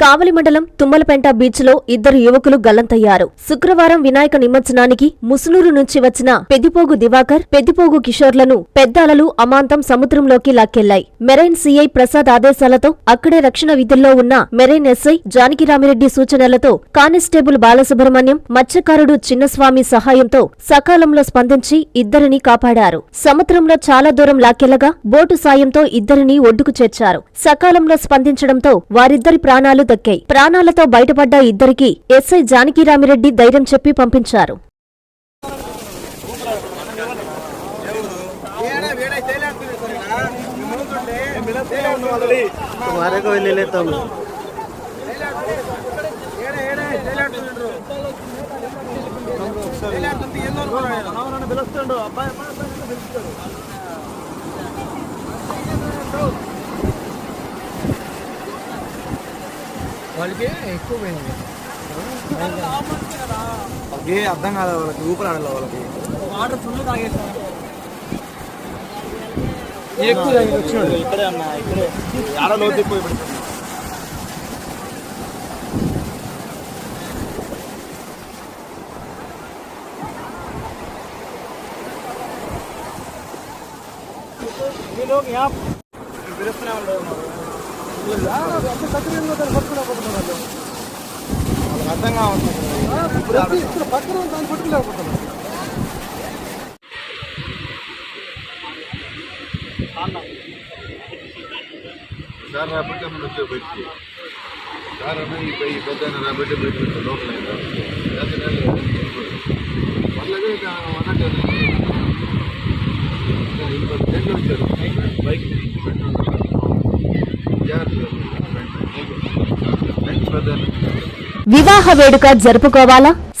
కావలి మండలం తుమ్మలపెంట బీచ్లో ఇద్దరు యువకులు గల్లంతయ్యారు. శుక్రవారం వినాయక నిమజ్జనానికి ముసునూరు నుంచి వచ్చిన పెద్దిపోగు దివాకర్ పెద్దిపోగు కిషోర్లను పెద్ద అలలు అమాంతం సముద్రంలోకి లాక్కెళ్ళాయి మెరైన్ సీఐ ప్రసాద్ ఆదేశాలతో అక్కడే రక్షణ విధుల్లో ఉన్న మెరైన్ ఎస్ఐ జానకిరామిరెడ్డి సూచనలతో కానిస్టేబుల్ బాలసుబ్రహ్మణ్యం మత్స్యకారుడు చిన్నస్వామి సహాయంతో సకాలంలో స్పందించి ఇద్దరిని కాపాడారు. సముద్రంలో చాలా దూరం లాక్కెళ్ళగా బోటు సాయంతో ఇద్దరిని ఒడ్డుకు చేర్చారు. సకాలంలో స్పందించడంతో వారిద్దరి ప్రాణాలు గాయాలు దక్కాయి ప్రాణాలతో బయటపడ్డ ఇద్దరికి ఎస్ఐ జానకిరామిరెడ్డి ధైర్యం చెప్పి పంపించారు వాళ్ళకి ఎక్కువ పోయింది ఏ అర్థం కాదు వాళ్ళకి ఊపిరి ఆడాలి వాళ్ళకి వాటర్ ఫుల్ తాగేసాను ఎక్కువ తాగి వచ్చినాడు ఇక్కడే అన్న ఇక్కడే ఆడ లోతిపోయి लोग यहाँ అర్థం కావాలి సార్ రాబట్టే మనం వచ్చే బయటికి సార్ అన్న ఈ పెద్ద రాబట్టే బయటకు లోపల మళ్ళీ అన్నట్టు దేంట్లో వచ్చారు బైక్ జాగ్రత్తగా థ్యాంక్స్ పెద్ద వివాహ వేడుక జరుపుకోవాలా?